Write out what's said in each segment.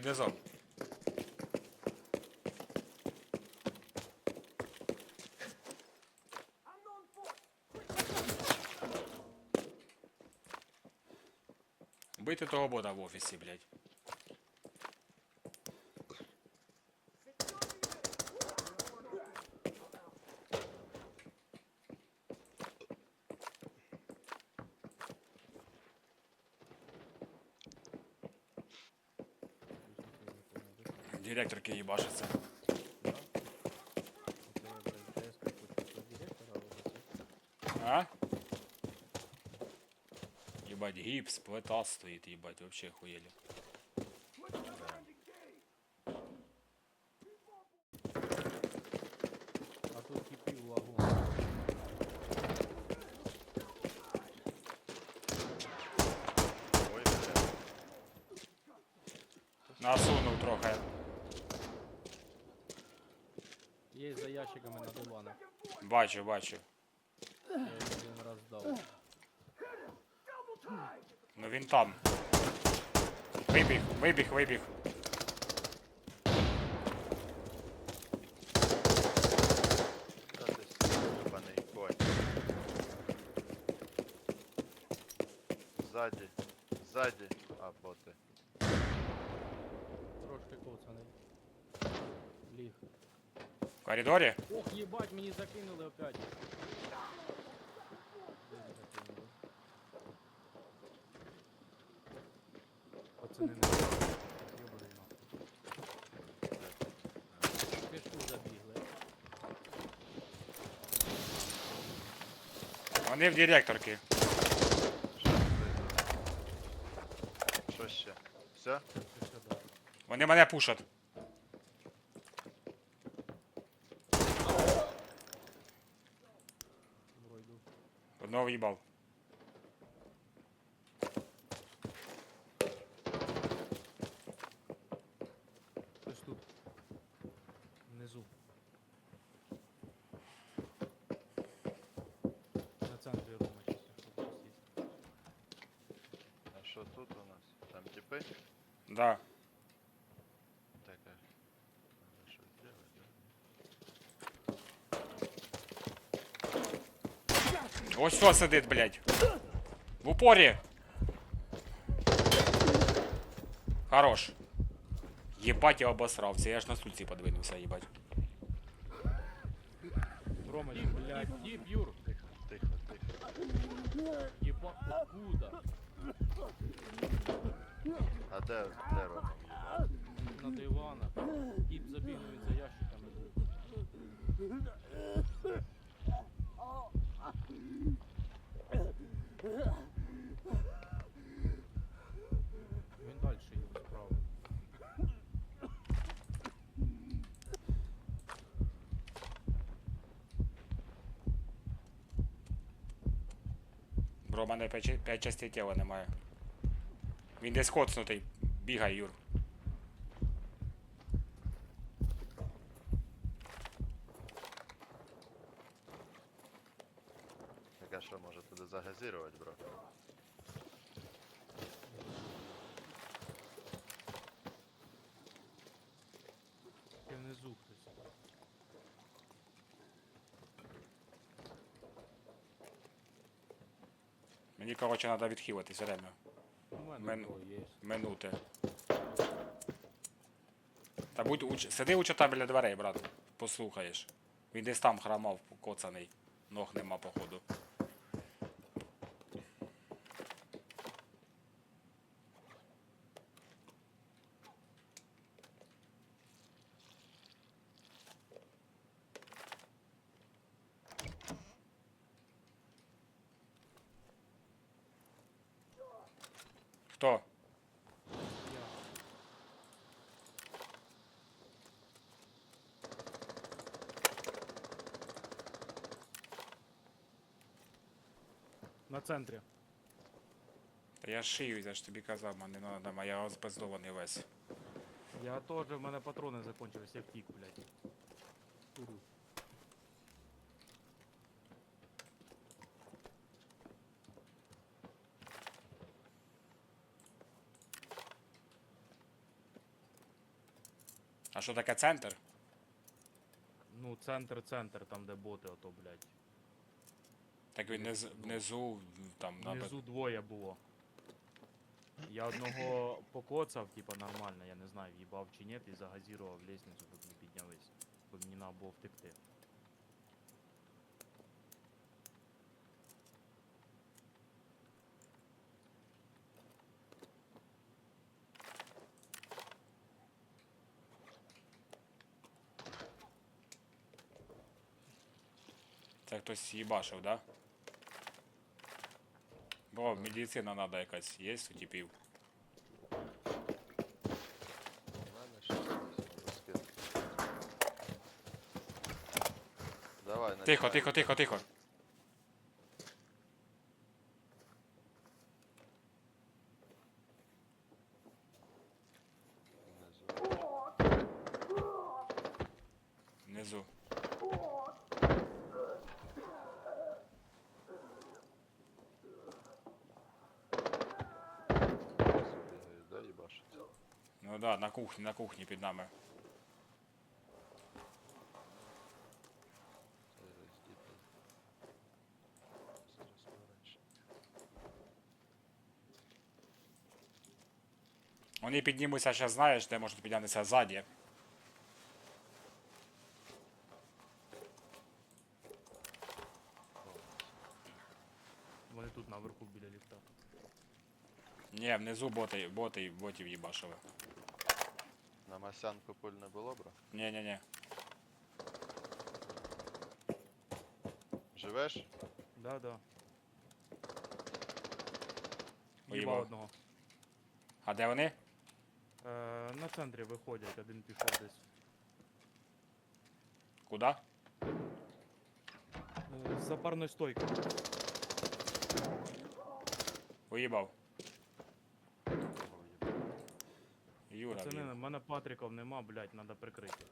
під низом. Бити того бота в офісі, блядь. Директорки їбашиться. А? Ебать, гипс, плита стоит, ебать, вообще охуели. Бачу, бачу. Я один раз дав. Ну він там. Вибіг, вибіг, вибіг. Та ти конь. Ззаді. Ззаді. А, боти. Трошки коцаний. Ліг. В коридорі? Ох, їбать, мені закинули опять. Де мені закинули? Пацани не Йобаний нахуй. В Кишку забігли. Вони в директорки. Що ще? Все? Це ще да. Вони мене пушать. nový bal. Ось що сидить, блядь. В упорі. Хорош. Єбать, я обосрався. Я ж на суці подвинувся, їбать. Рома, блядь, Діп, Юр! Тихо, тихо, тихо. Єба, откуда? А де, де Рома? На дивана. Діп забігли Мене 5 частей тіла немає. Він десь коцнутий. Бігай, Юр. Так а що, може туди загазірувати, бро? Ще внизу хтось. Мені, короче, треба. У Мен- Мен... Минути. Та будь уч... сиди у чота біля дверей, брат. Послухаєш. Він десь там храмав, коцаний. Ног нема, походу. Хто? На центрі. Та я шию, я ж тобі казав, мене не надо, я розбездований весь. Я теж, в мене патрони закончились, я втік, блядь. А що таке центр? Ну, центр, центр, там де боти, ото, блядь. Так він вниз, внизу, там, на Внизу двоє було. Я одного покоцав, типа нормально, я не знаю, в'їбав чи ні, і загазірував лестницю, щоб не піднялись. Бо мені треба було втекти. Хтось їбашив, да? Бо медицина надо якась є у типів. Давай, Тихо, тихо, тихо, тихо. Внизу. Внизу. Бігають, да, їбашиться? Ну да, на кухні, на кухні під нами. Вони піднімуться, ще знаєш, де можуть піднятися ззаді. Вони тут наверху біля ліфта. Ні, внизу боти, боти, ботів їбашили. На масянку пуль не було, бро? Ні, ні, ні. Живеш? Да, да. Поїбав. Одного. А де вони? Е, на центрі виходять, один пішов десь. Куда? Е, За парною стойкою. Уїбав. О, їбать. Юра. Пацани, в мене патриків нема, блядь, треба прикрити.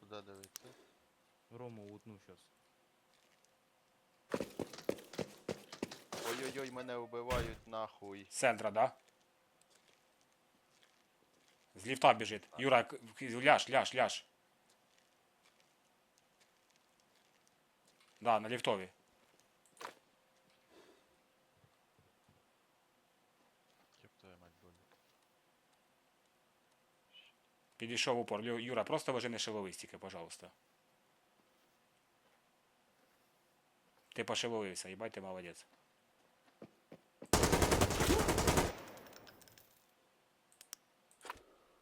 Куди дивитися? Рому утну щас. Ой-ой-ой, мене вбивають нахуй. З центра, да? З ліфта біжить. Юра, к- к- ляж, ляж, ляж. Да, на ліфтові. Ёб твою мать болить. Підійшов в упор. Лю- Юра, просто вожи не шиловий стільки, пожалуйста. Ти пошиловився, їбать ти молодець.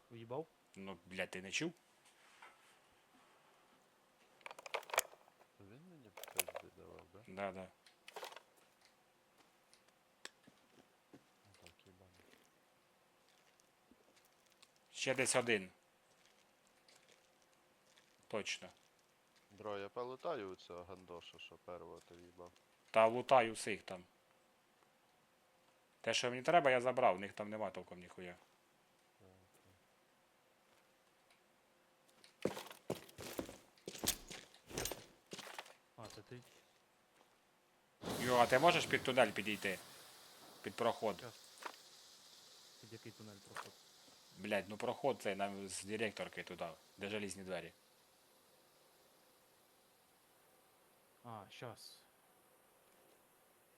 Уїбав? Ну, блядь, ти не чув? Да? Да. Ще десь один. Точно. Бро, я полутаю у цього гандоша, що первого ти їбав. Та лутаю всіх там. Те, що мені треба, я забрав, в них там нема толком ніхуя. А, це ти? Юра, а ти можеш під тунель підійти? Під проход. Під який тунель проход? Блять, ну проход цей нам з директорки туди, де залізні двері. А, щас.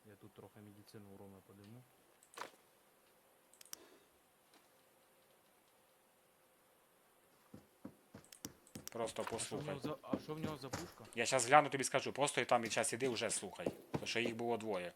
Я тут трохи медицину урона подиму. Просто послухай. а що в нього за пушка? Я зараз гляну тобі скажу, просто і там і час іди вже слухай. Тому що їх було двоє.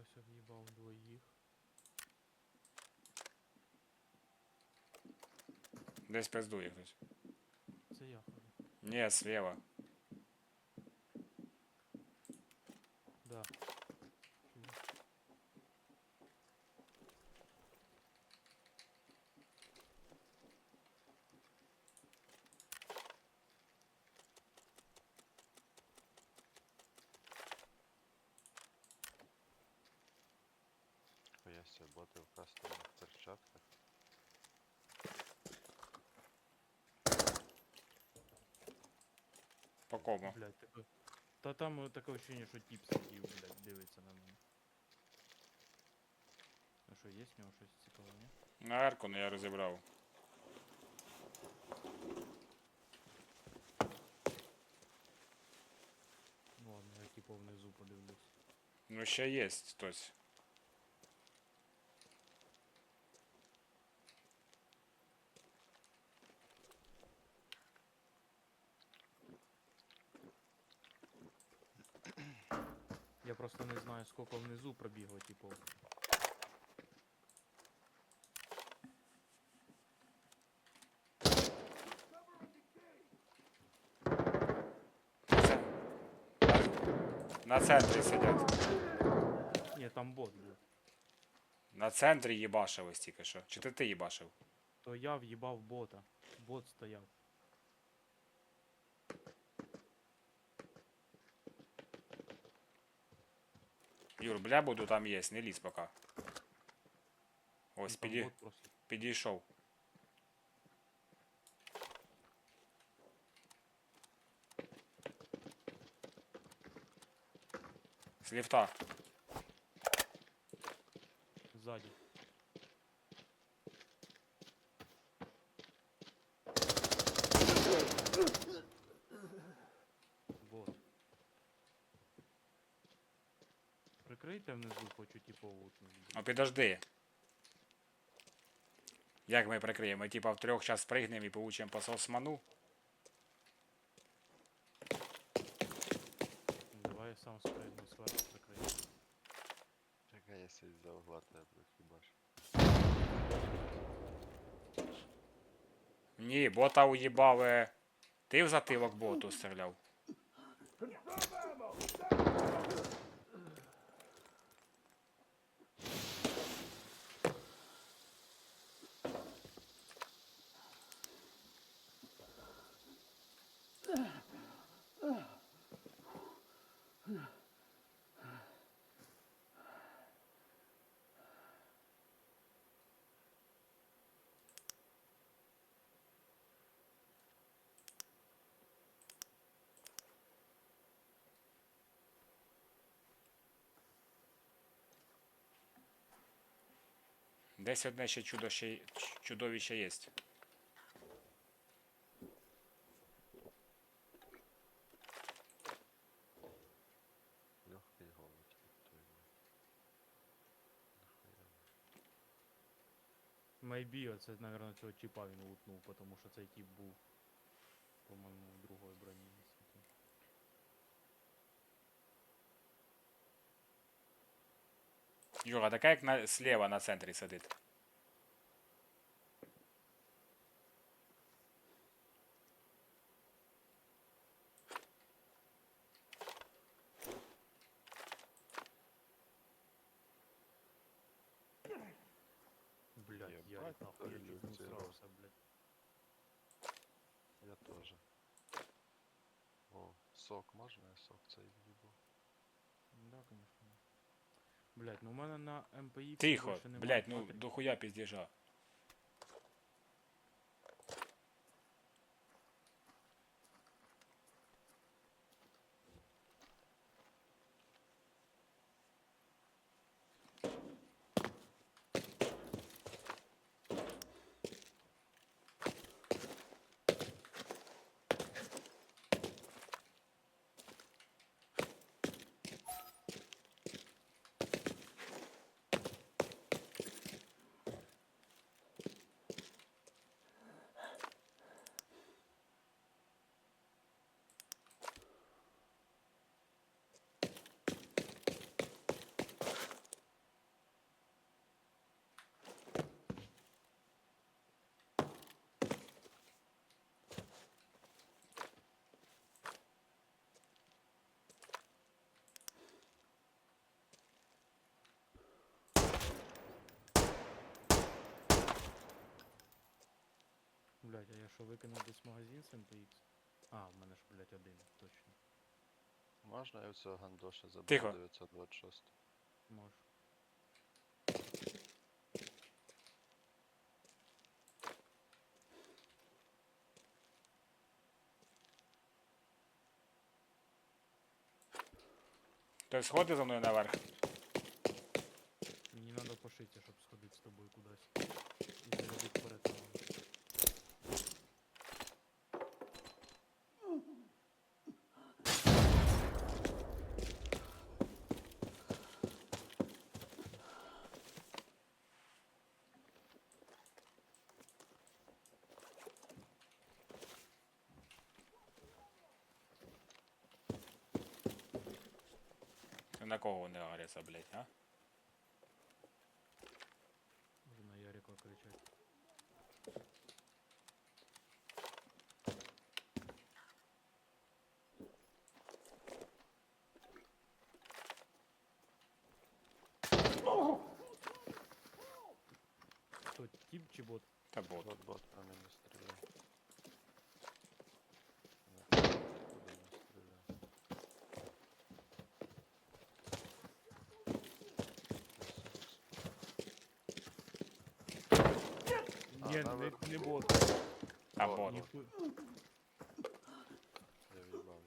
Я все в'їбав двоїх. Десь пиздує хтось. Це я ходжу. Ні, слева. Да. Чую. Хуяся, боти в кастомних перчатках. По кому? Блядь, таке. Та там е, таке ощущення, що тіп сидів, блядь, дивиться на мене. Ну що, є в нього щось цікаве, ні? На арку, ну я розібрав. Ну ладно, я типу внизу подивлюсь. Ну ще є хтось. Просто не знаю, скільки внизу пробігло, типу. На центрі сидять. Ні, там бот був. На центрі їбашились тільки що. Чи ти ти їбашив? То я в'їбав бота. Бот стояв. Юр, бля буду там є, не лізь пока. Ось Ну, там піді... бот просто. підійшов. З ліфта. Ззаді. Прикрийте внизу, хочу типу лутнуть. Ну підожди. Як ми прикриємо? Ми типа втрьох зараз спригнемо і получимо по соцману. Давай я сам спригну сверху прикрию. Чекай, я сидь за угла тебе хібаш. Ні, бота уїбав. Ти в затилок боту стріляв. Десь одне ще чудо ще чудовище є. Maybe, оце, наверное, цього чіпа він лутнув, тому що цей тип був, по-моєму, Юра, така як на, слева на центрі сидить. Блядь, Єбать, Ярик, нахуй, я теж чуть не люблю срався, блядь. Я тоже. О, сок можна я сок цей в'їбу? Да, конечно. Блять, ну у мене на МПІ Тихо, блять, ну дохуя піздіжа. Блять, а я що викинув десь магазин з МТХ? А, в мене ж, блять, один, точно. Можна я цього гандоша заберу Тихо. 926? Можеш. Ти сходи за мною наверх. Мені треба пошитися, щоб сходити з тобою кудись. І На кого вони агряться, блядь, а? Ні, не, наверху. не бот. А Бот. бот. Ніху... Я в'їбав.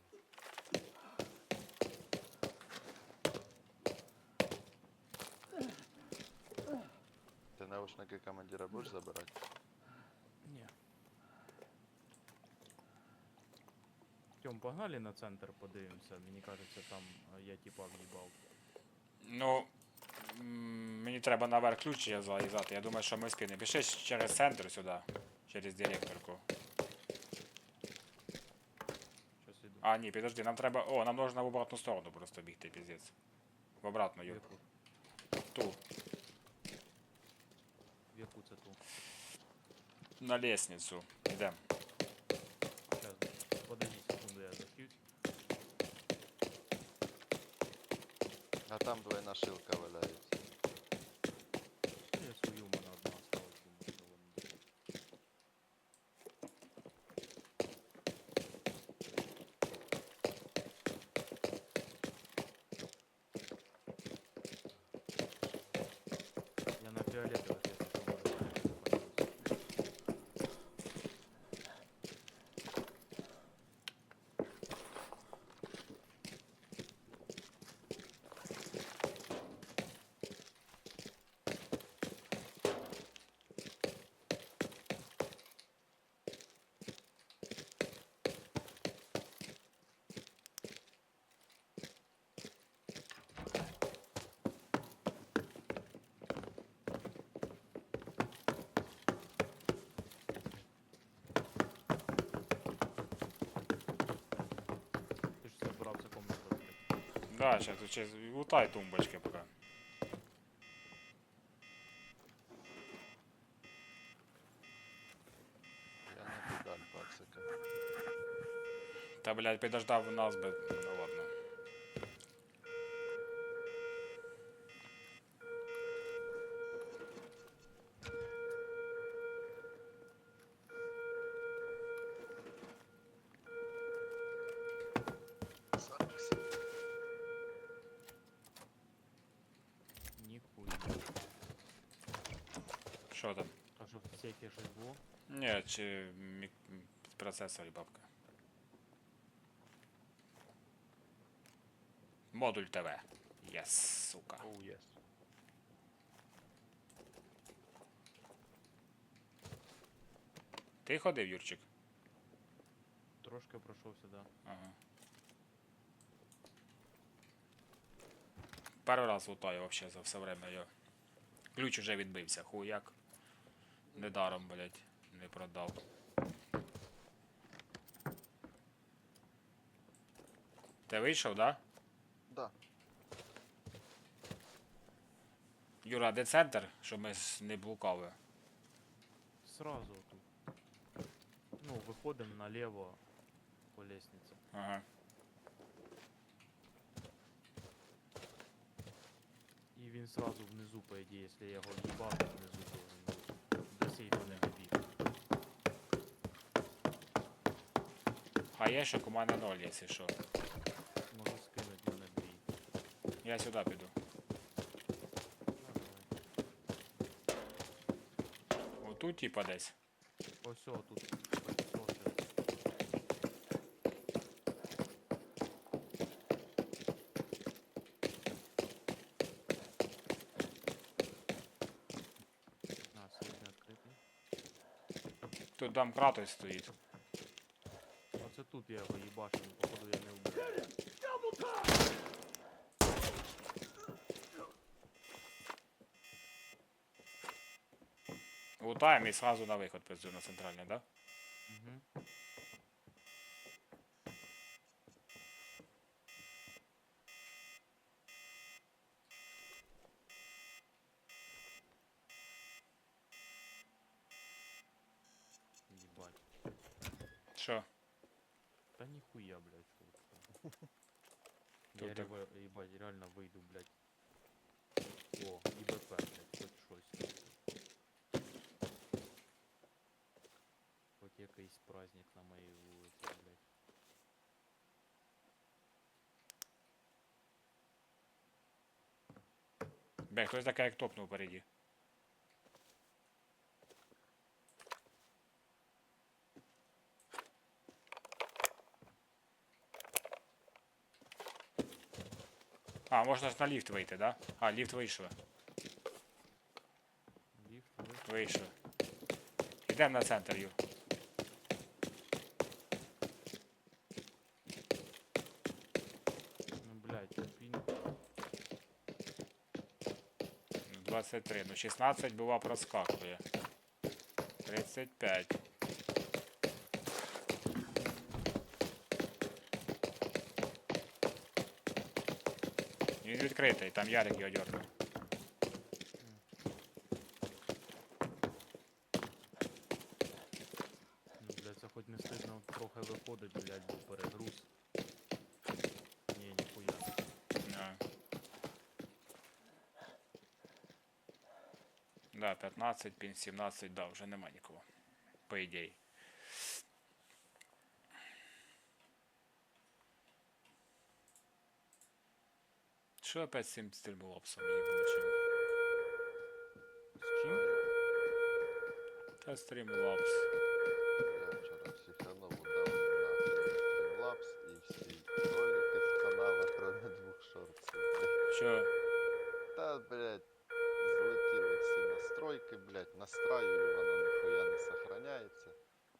Ти наушники командира будеш забирати? Ні. Тьом, погнали на центр, подивимося. Мені кажеться, там е, я типа в'їбав. Ну, м, мені треба наверх ключ я залізати. Я думаю, що ми скинемо. Пішли через центр сюди, через директорку. А, ні, підожди, нам треба. О, нам можна в обратну сторону просто бігти, піздець. В обратну, В Юр. Ту. В яку це ту? На лестницю. Йдем. Сейчас, подожди секунду, я захьюсь. А там двойна шилка валяється. Да, сейчас через... лутай тумбочки поки. Я не педаль пацика. Та, блядь, підождав нас би. Чи мік... процесор і бабка. Модуль ТВ. Єс, сука. Оу, єс. Ти ходив, Юрчик? Трошки пройшовся, да. Ага. Перший раз лутаю вообще за все время його. Ключ уже відбився, хуяк. Недаром, блядь, не продав. Ти вийшов, да? Да. Юра, де центр, щоб ми с- не блукали? Сразу тут. Ну, виходимо наліво по лестниці. Ага. І він сразу внизу, по ідеї, якщо я його в'їбав, то внизу должен бути. До сейфа не Хаєшок у мене ноль, якщо що. Можу скинуть мене дві. Я сюди піду. Отут, типа десь. Ось о, тут. ще. На, сьогодні відкритий. Тут домкрат стоїть. Оце тут я його їбашу, ну, походу я не вбив. Лутаємо і сразу на виход пизду на центральний, да? Угу. Бля, хтось таке як топнув впереді. А, можна ж на ліфт вийти, да? А, ліфт вийшов. Ліфт, лифт. Вийшов. Йдемо на центр, Юр. 23. Ну 16 бува проскакує. 35. Він відкритий, там Ярик його дьорнув. Ну, це хоч не стидно трохи виходить, блядь, бо перегруз. Ні, ніхуя. Да. Да, 15, пін 17, да, вже нема нікого. По ідеї. Що опять з цим стрімлопсом їбучим? З чим? Та стрімлапс. Я вчора психанув, удав нахуй стрімлапс і всі ролики з каналу, кроме двох шортів. Що? Та, блядь, настраюю, воно ніхуя не сохраняється.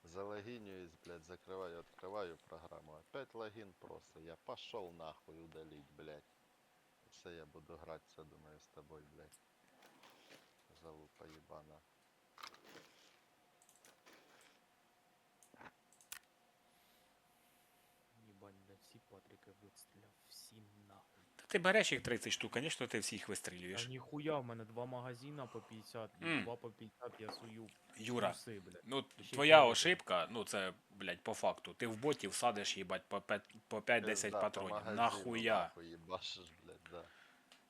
Залогинююсь, блядь, закриваю, відкриваю програму. Опять логин просто. Я пошел нахуй удалить, блядь. Це я буду гратися, думаю, з тобою, блядь. Залупа ебана. Єбать, блядь, всі патрики вистріляв, всі нахуй. Ти береш їх 30 штук, звісно, ти всіх Та вистрілюєш. ніхуя, в мене два магазина по 50, і М. два по 50 я сую Юра, плюси, блядь. ну Ще твоя кладете. ошибка, ну це, блядь, по факту. Ти в боті всадиш, їбать, по п'ять- по 5-10 Пизда, по патронів. магазину Нахуя? Нахуй їбашиш, блядь, да.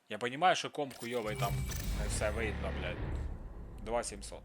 Я розумію, що комп хуйовий там не все видно, блядь. 2700.